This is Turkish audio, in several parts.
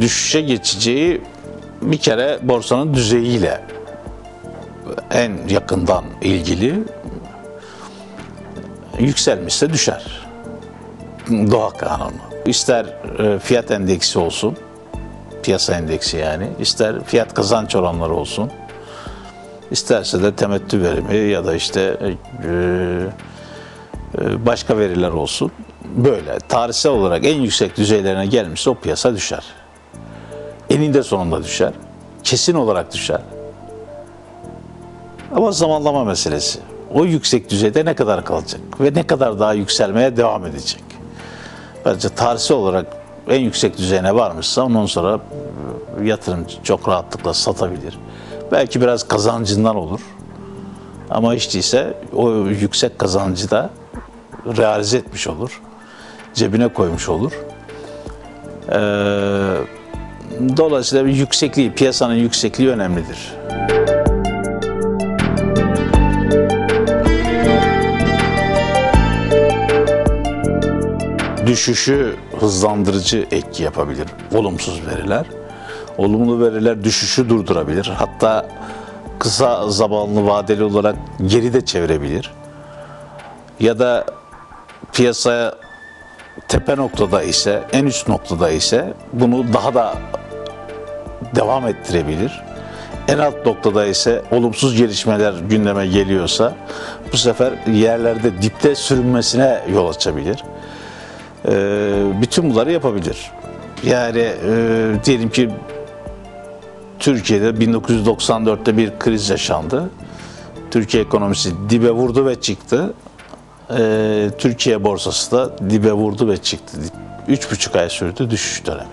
düşüşe geçeceği bir kere borsanın düzeyiyle en yakından ilgili yükselmişse düşer. Doğa kanunu. İster e, fiyat endeksi olsun, piyasa endeksi yani, ister fiyat kazanç oranları olsun, isterse de temettü verimi ya da işte e, e, başka veriler olsun. Böyle tarihsel olarak en yüksek düzeylerine gelmişse o piyasa düşer. Eninde sonunda düşer. Kesin olarak düşer. Ama zamanlama meselesi. O yüksek düzeyde ne kadar kalacak ve ne kadar daha yükselmeye devam edecek. Bence tarihsel olarak en yüksek düzeyine varmışsa ondan sonra e, yatırımcı çok rahatlıkla satabilir. Belki biraz kazancından olur. Ama hiç değilse o yüksek kazancı da realize etmiş olur. Cebine koymuş olur. Ee, dolayısıyla bir yüksekliği, piyasanın yüksekliği önemlidir. düşüşü hızlandırıcı etki yapabilir. Olumsuz veriler. Olumlu veriler düşüşü durdurabilir. Hatta kısa zamanlı vadeli olarak geri de çevirebilir. Ya da piyasaya tepe noktada ise, en üst noktada ise bunu daha da devam ettirebilir. En alt noktada ise olumsuz gelişmeler gündeme geliyorsa bu sefer yerlerde dipte sürünmesine yol açabilir. Ee, bütün bunları yapabilir. Yani e, diyelim ki Türkiye'de 1994'te bir kriz yaşandı. Türkiye ekonomisi dibe vurdu ve çıktı. Ee, Türkiye borsası da dibe vurdu ve çıktı. Üç buçuk ay sürdü düşüş dönemi.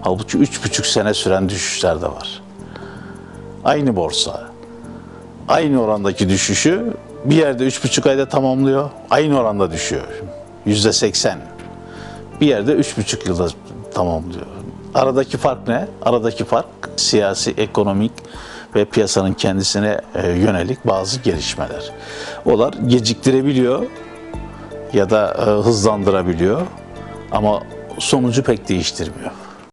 Halbuki üç buçuk sene süren düşüşler de var. Aynı borsa, aynı orandaki düşüşü bir yerde üç buçuk ayda tamamlıyor, aynı oranda düşüyor. Yüzde seksen. Bir yerde üç buçuk yılda tamamlıyor. Aradaki fark ne? Aradaki fark siyasi, ekonomik ve piyasanın kendisine e, yönelik bazı gelişmeler. Olar geciktirebiliyor ya da e, hızlandırabiliyor ama sonucu pek değiştirmiyor.